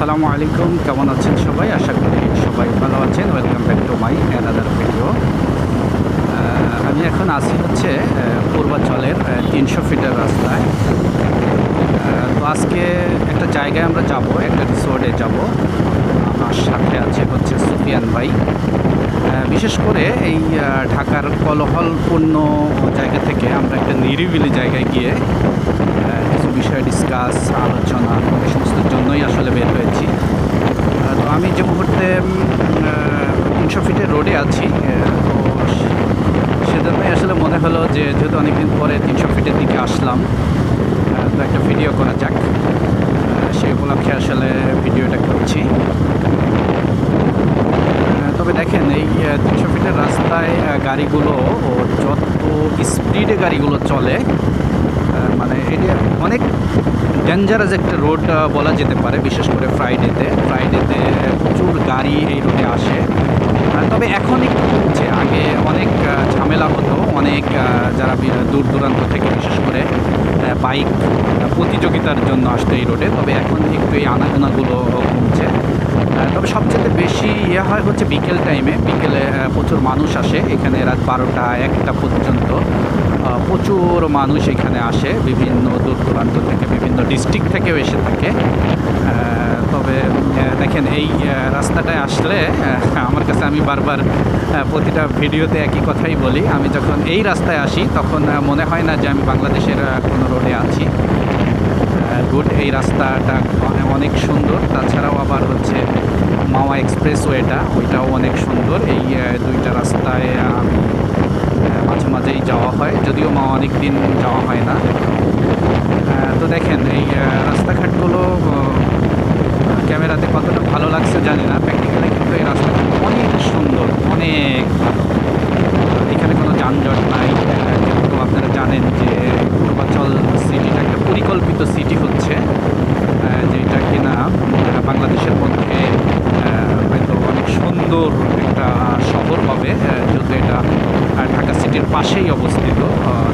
আসসালামু আলাইকুম। কেমন আছেন সবাই? আশা করি সবাই ভালো আছেন। Welcome back to my another video আমি এখন আছি হচ্ছে আহ, পূর্বাঞ্চলের তিনশো ফিটের রাস্তায়। তো আজকে একটা জায়গায় আমরা যাব একটা রিসোর্টে যাব। আমার সাথে আছে হচ্ছে সুফিয়ান ভাই। বিশেষ করে এই ঢাকার কলহলপূর্ণ জায়গা থেকে আমরা একটা নিরিবিলি জায়গায় গিয়ে কিছু বিষয়ে ডিসকাস আলোচনা এই সমস্তের জন্যই আসলে বের হয়েছি আহ, তো আমি যে মুহূর্তে তিনশো ফিটের রোডে আছি আহ, তো সে- সেজন্যই আসলে মনে হলো যে যেহেতু অনেকদিন পরে তিনশো ফিটের দিকে আসলাম। তো একটা ভিডিও করা যাক। সেই উপলক্ষে আসলে ভিডিওটা করছি। তবে দেখেন, এই তিনশো ফিটের রাস্তায় গাড়িগুলো যত স্পিডে গাড়িগুলো চলে মানে এটা অনেক ডেঞ্জারাস একটা রোড বলা যেতে পারে, বিশেষ করে ফ্রাইডেতে ফ্রাইডেতে প্রচুর গাড়ি এই রোডে আসে। তবে এখন একটু কমছে। আগে অনেক ঝামেলা হতো, অনেক যারা দূর দূরান্ত থেকে বিশেষ করে বাইক প্রতিযোগিতার জন্য আসতো এই রোডে। তবে এখন একটু এই আনাগোনাগুলো কমছে। তবে সবচেয়ে বেশি ইয়ে হয় হচ্ছে বিকেল টাইমে। বিকেলে প্রচুর মানুষ আসে। এখানে রাত বারোটা একটা পর্যন্ত প্রচুর মানুষ এখানে আসে। বিভিন্ন দূর দূরান্ত থেকে, বিভিন্ন ডিস্ট্রিক্ট থেকেও এসে থাকে। তবে দেখেন এই রাস্তাটায় আসলে আমার কাছে আমি বারবার প্রতিটা ভিডিওতে একই কথাই বলি। আমি যখন এই রাস্তায় আসি, তখন মনে হয় না যে আমি বাংলাদেশের কোনো রোডে আছি। গুড, এই রাস্তাটা অনেক সুন্দর। তাছাড়াও আবার হচ্ছে মাওয়া এক্সপ্রেসওয়েটা ওইটাও অনেক সুন্দর। এই দুইটা রাস্তায় আমি মাঝে মাঝেই যাওয়া হয়। যদিও মা অনেক দিন যাওয়া হয় না। তো দেখেন, এই রাস্তাঘাটগুলো ক্যামেরাতে কতটা ভালো লাগছে জানি না। প্র্যাকটিক্যালি কিন্তু এই রাস্তাটা অনেক সুন্দর, অনেক ভালো। এখানে কোনো যানজট নাই। কিন্তু আপনারা জানেন যে পূর্বাচল সিটিটা একটা পরিকল্পিত সিটি হচ্ছে যেটা কিনা বাংলাদেশের মধ্যে হয়তো অনেক সুন্দর একটা শহর হবে যেহেতু এটা ঢাকা সিটির পাশেই অবস্থিত।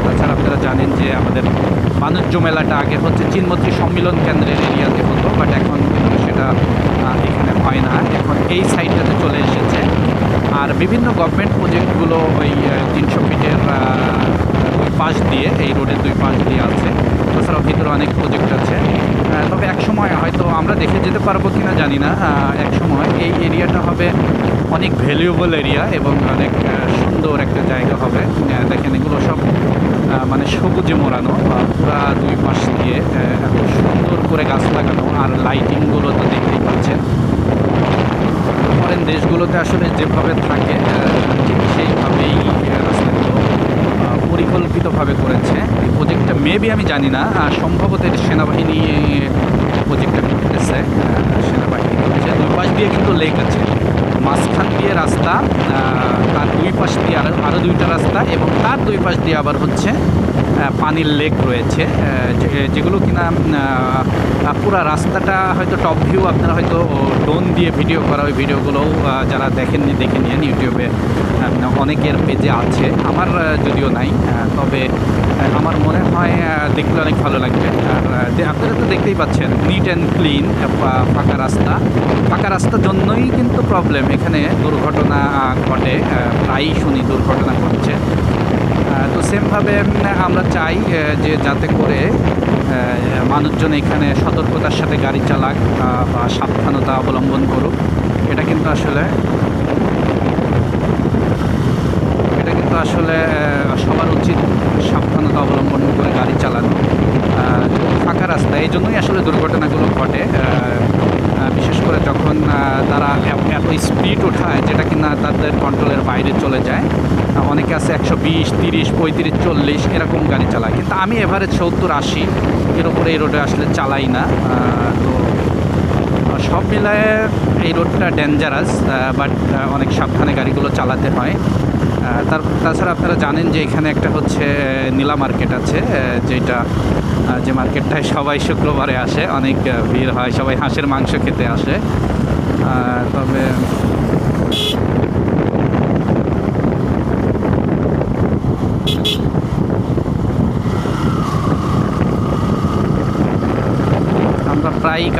তাছাড়া আপনারা জানেন যে আমাদের বাণিজ্য মেলাটা আগে হচ্ছে চীনমন্ত্রী সম্মিলন কেন্দ্রের এরিয়াতে হতো বাট এখন কিন্তু সেটা আহ, এখানে হয় না এখন এই সাইডটাতে চলে এসেছে। আর বিভিন্ন গভর্নমেন্ট প্রজেক্টগুলো ওই তিনশো ফিটের দুই পাশ দিয়ে, এই রোডের দুই পাশ দিয়ে আছে। তাছাড়াও ভিতরে অনেক প্রজেক্ট আছে। তবে এক সময় হয়তো আমরা দেখে যেতে পারব কিনা জানি না। এক সময় এই এরিয়াটা হবে অনেক ভ্যালুয়েবল এরিয়া এবং অনেক সুন্দর একটা জায়গা হবে। দেখেন এগুলো সব মানে সবুজে মোড়ানো পুরা দুই পাশ দিয়ে এত সুন্দর করে গাছ লাগানো, আর লাইটিংগুলো তো দেখতেই পাচ্ছেন। ফরেন দেশগুলোতে আসলে যেভাবে থাকে ঠিক সেইভাবেই পরিকল্পিতভাবে করেছে। এই প্রজেক্টটা মেবি আমি জানি না সম্ভবত এটা সেনাবাহিনী প্রজেক্টটা করতেছে সেনাবাহিনী করছে দুই পাশ দিয়ে কিন্তু লেক আছে। মাঝখান দিয়ে রাস্তা তার দুই পাশ দিয়ে আরও আরও দুইটা রাস্তা, এবং তার দুই পাশ দিয়ে আবার হচ্ছে পানির লেক রয়েছে যেগুলো কিনা পুরা রাস্তাটা হয়তো টপ ভিউ আপনারা হয়তো ড্রোন দিয়ে ভিডিও করা ওই ভিডিওগুলোও যারা দেখেননি, দেখে নিন ইউটিউবে অনেকের পেজে আছে, আমার যদিও নাই তবে আমার মনে হয় দেখলে অনেক ভালো লাগবে, আর আপনারা তো দেখতেই পাচ্ছেন নিট অ্যান্ড ক্লিন ফাঁকা রাস্তা, ফাঁকা রাস্তার জন্যই কিন্তু প্রবলেম এখানে দুর্ঘটনা ঘটে প্রায়ই শুনি দুর্ঘটনা ঘটছে তো সেমভাবে আমরা চাই যে যাতে করে মানুষজন এখানে সতর্কতার সাথে গাড়ি চালাক বা সাবধানতা অবলম্বন করুক। এটা কিন্তু আসলে, এটা কিন্তু আসলে সবার উচিত সাবধানতা অবলম্বন করে গাড়ি চালানো। ফাঁকা রাস্তা, এই জন্যই আসলে দুর্ঘটনাগুলো ঘটে। বিশেষ করে যখন তারা এত স্পিড ওঠায় যেটা কিনা তাদের কন্ট্রোলের বাইরে চলে যায়। অনেকে আছে একশো বিশ, তিরিশ, পঁয়ত্রিশ, চল্লিশ এরকম গাড়ি চালায়। কিন্তু আমি এভারেজ সত্তর, আশি এর উপরে এই রোডে আসলে চালাই না। তো সব মিলায়ে এই রোডটা ডেঞ্জারাস বাট অনেক সাবধানে গাড়িগুলো চালাতে হয়। তার, তাছাড়া আপনারা জানেন যে এখানে একটা হচ্ছে নীলা মার্কেট আছে যেটা যে মার্কেটটায় সবাই শুক্রবারে আসে, অনেক ভিড় হয়, সবাই হাঁসের মাংস খেতে আসে। তবে আমরা প্রায়ই